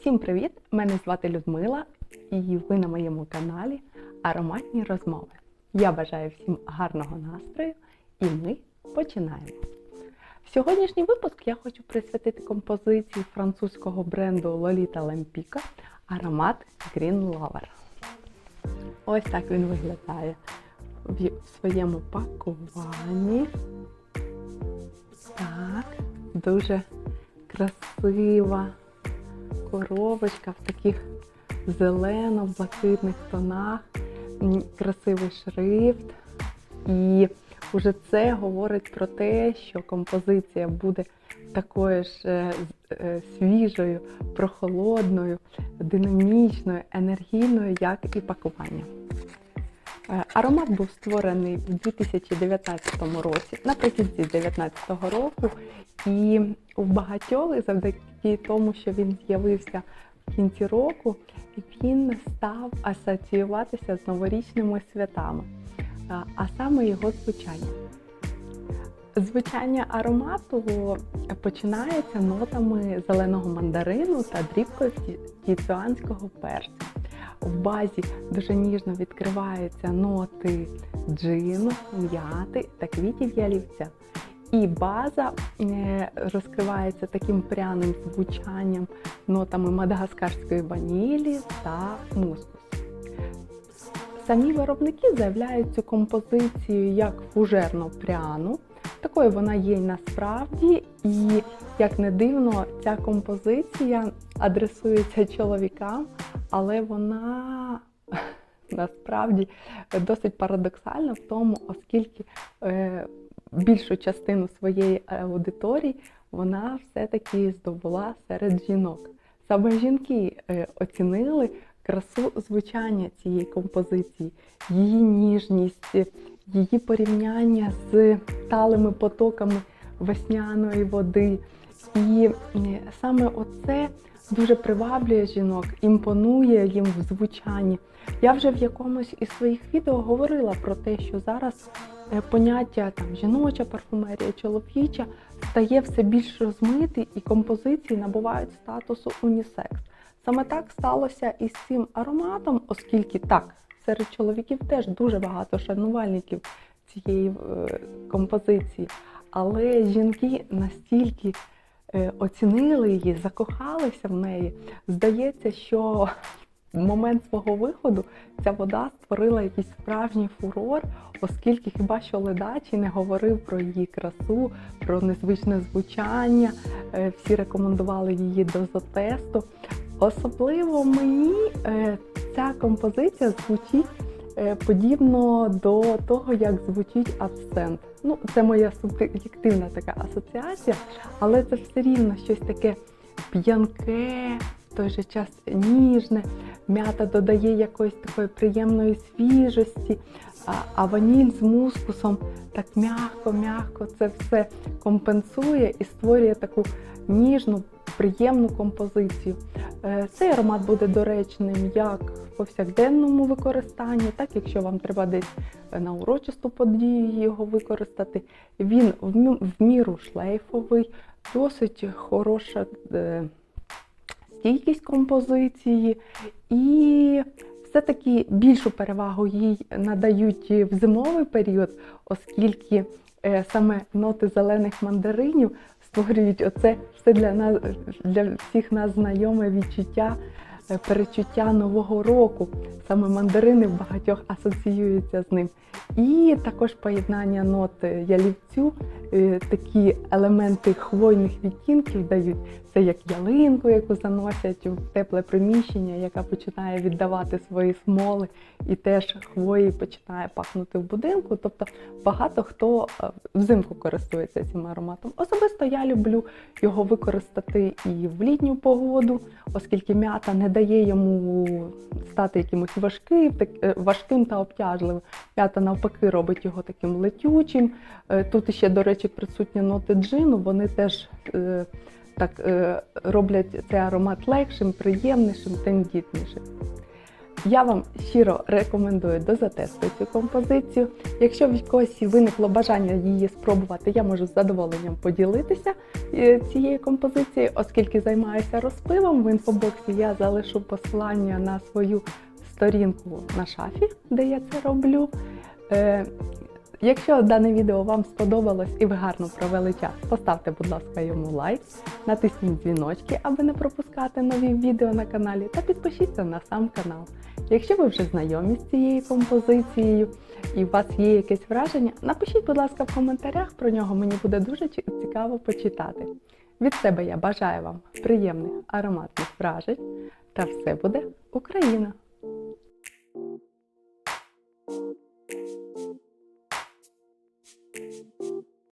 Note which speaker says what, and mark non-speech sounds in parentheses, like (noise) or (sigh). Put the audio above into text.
Speaker 1: Всім привіт! Мене звати Людмила, і ви на моєму каналі Ароматні розмови. Я бажаю всім гарного настрою, і ми починаємо. В Сьогоднішній випуск я хочу присвятити композиції французького бренду Lolita Lampica аромат Green Lover. Ось так він виглядає в своєму пакуванні. Так, дуже красива коробочка в таких зелено-блакитних тонах, красивий шрифт. І вже це говорить про те, що композиція буде такою ж е, е, свіжою, прохолодною, динамічною, енергійною, як і пакування. Е, Аромат був створений в 2019 році, наприкінці 2019 року, і у багатьох, завдяки тому, що він з'явився в кінці року, він став асоціюватися з новорічними святами, а- саме його звучання. Звучання аромату починається нотами зеленого мандарину та дрібкою ті- тіцуанського перцю. В базі дуже ніжно відкриваються ноти джину, м'яти та квітів ялівця. І база е, розкривається таким пряним звучанням нотами мадагаскарської ванілі та мускус. Самі виробники заявляють цю композицію як фужерно пряну. Такою вона є й насправді, і як не дивно, ця композиція адресується чоловікам, але вона (laughs) насправді досить парадоксальна в тому, оскільки е, більшу частину своєї аудиторії вона все-таки здобула серед жінок. Саме жінки е, оцінили красу звучання цієї композиції, її ніжність, її порівняння з талими потоками весняної води. І саме оце дуже приваблює жінок, імпонує їм в звучанні. Я вже в якомусь із своїх відео говорила про те, що зараз е, поняття там жіноча парфумерія, чоловіча стає все більш розмитий і композиції набувають статусу унісекс. Саме так сталося і з цим ароматом, оскільки так, серед чоловіків теж дуже багато шанувальників цієї е, композиції, але жінки настільки оцінили її, закохалися в неї. Здається, що в момент свого виходу ця вода створила якийсь справжній фурор, оскільки хіба що ледачий не говорив про її красу, про незвичне звучання. Е, Всі рекомендували її до затесту. Особливо мені е, ця композиція звучить е, подібно до того, як звучить абсент. Ну, це моя суб'єктивна така асоціація, але це все рівно щось таке п'янке, в той же час ніжне. М'ята додає якоїсь такої приємної свіжості, а, а ваніль з мускусом так м'яко-м'яко це все компенсує і створює таку ніжну, приємну композицію. Е, Цей аромат буде доречним як в повсякденному використанні, так якщо вам треба десь на урочисту подію його використати. Він в міру шлейфовий, досить хороша е, стійкість композиції, і все-таки більшу перевагу їй надають в зимовий період, оскільки е, саме ноти зелених мандаринів створюють оце все для нас для всіх нас знайоме відчуття. Перечуття нового року, саме мандарини в багатьох асоціюються з ним. І також поєднання нот ялівцю, е, такі елементи хвойних відтінків дають. Це як ялинку, яку заносять в тепле приміщення, яка починає віддавати свої смоли, і теж хвої починає пахнути в будинку. Тобто багато хто е, взимку користується цим ароматом. Особисто я люблю його використати і в літню погоду, оскільки м'ята не дає йому стати якимось важким, е, важким та обтяжливим. П'ята навпаки робить його таким летючим. Е, Тут ще, до речі, присутні ноти джину, вони теж е, так роблять цей аромат легшим, приємнішим, тендітнішим. Я вам щиро рекомендую дозатестити цю композицію. Якщо в когось виникло бажання її спробувати, я можу з задоволенням поділитися е, цією композицією, оскільки займаюся розпивом. В інфобоксі я залишу посилання на свою сторінку на шафі, де я це роблю. Якщо дане відео вам сподобалось і ви гарно провели час, поставте, будь ласка, йому лайк, натисніть дзвіночки, аби не пропускати нові відео на каналі, та підпишіться на сам канал. Якщо ви вже знайомі з цією композицією і у вас є якесь враження, напишіть, будь ласка, в коментарях, про нього мені буде дуже цікаво почитати. Від себе я бажаю вам приємних ароматних вражень та все буде Україна!